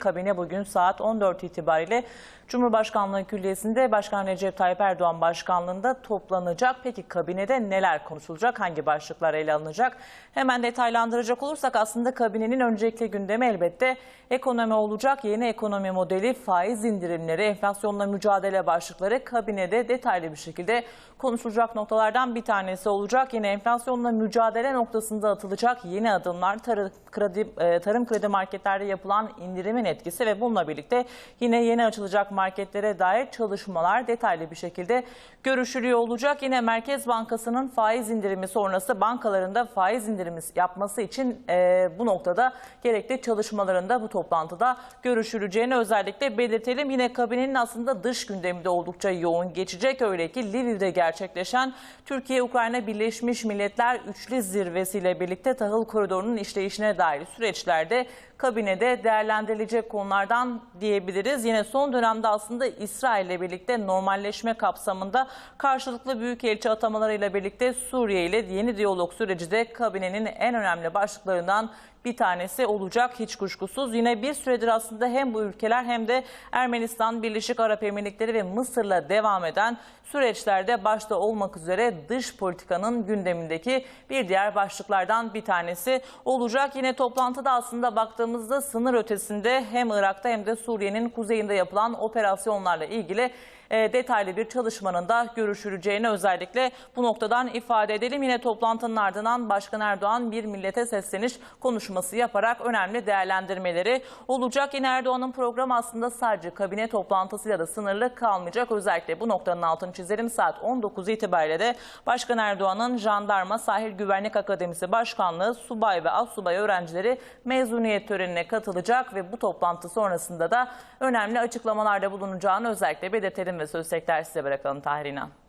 kabine bugün saat 14 itibariyle Cumhurbaşkanlığı Külliyesi'nde Başkan Recep Tayyip Erdoğan başkanlığında toplanacak. Peki kabinede neler konuşulacak? Hangi başlıklar ele alınacak? Hemen detaylandıracak olursak aslında kabinenin öncelikli gündemi elbette ekonomi olacak. Yeni ekonomi modeli, faiz indirimleri, enflasyonla mücadele başlıkları kabinede detaylı bir şekilde konuşulacak noktalardan bir tanesi olacak. Yine enflasyonla mücadele noktasında atılacak yeni adımlar, tarı, kredi, e, tarım kredi marketlerde yapılan indirimin etkisi ve bununla birlikte yine yeni açılacak marketlere dair çalışmalar detaylı bir şekilde görüşülüyor olacak. Yine Merkez Bankası'nın faiz indirimi sonrası bankalarında faiz indirimi yapması için e, bu noktada gerekli çalışmalarında bu toplantıda görüşüleceğini özellikle belirtelim. Yine kabinenin aslında dış gündemi de oldukça yoğun geçecek. Öyle ki Lviv'de gerçekleşen Türkiye-Ukrayna Birleşmiş Milletler Üçlü Zirvesiyle birlikte tahıl koridorunun işleyişine dair süreçlerde kabinede değerlendirilecek konulardan diyebiliriz. Yine son dönemde aslında İsrail ile birlikte normalleşme kapsamında karşılıklı büyükelçi atamalarıyla birlikte Suriye ile yeni diyalog süreci de kabinenin en önemli başlıklarından bir tanesi olacak hiç kuşkusuz. Yine bir süredir aslında hem bu ülkeler hem de Ermenistan, Birleşik Arap Emirlikleri ve Mısır'la devam eden süreçlerde başta olmak üzere dış politikanın gündemindeki bir diğer başlıklardan bir tanesi olacak. Yine toplantıda aslında baktığımızda sınır ötesinde hem Irak'ta hem de Suriye'nin kuzeyinde yapılan operasyonlarla ilgili detaylı bir çalışmanın da görüşüleceğini özellikle bu noktadan ifade edelim. Yine toplantının ardından Başkan Erdoğan bir millete sesleniş konuşması yaparak önemli değerlendirmeleri olacak. Yine Erdoğan'ın programı aslında sadece kabine toplantısıyla da sınırlı kalmayacak. Özellikle bu noktanın altını çizelim. Saat 19 itibariyle de Başkan Erdoğan'ın Jandarma Sahil Güvenlik Akademisi Başkanlığı subay ve asubay öğrencileri mezuniyet törenine katılacak ve bu toplantı sonrasında da önemli açıklamalarda bulunacağını özellikle belirtelim ve söz tekrar size bırakalım Tahir İnan.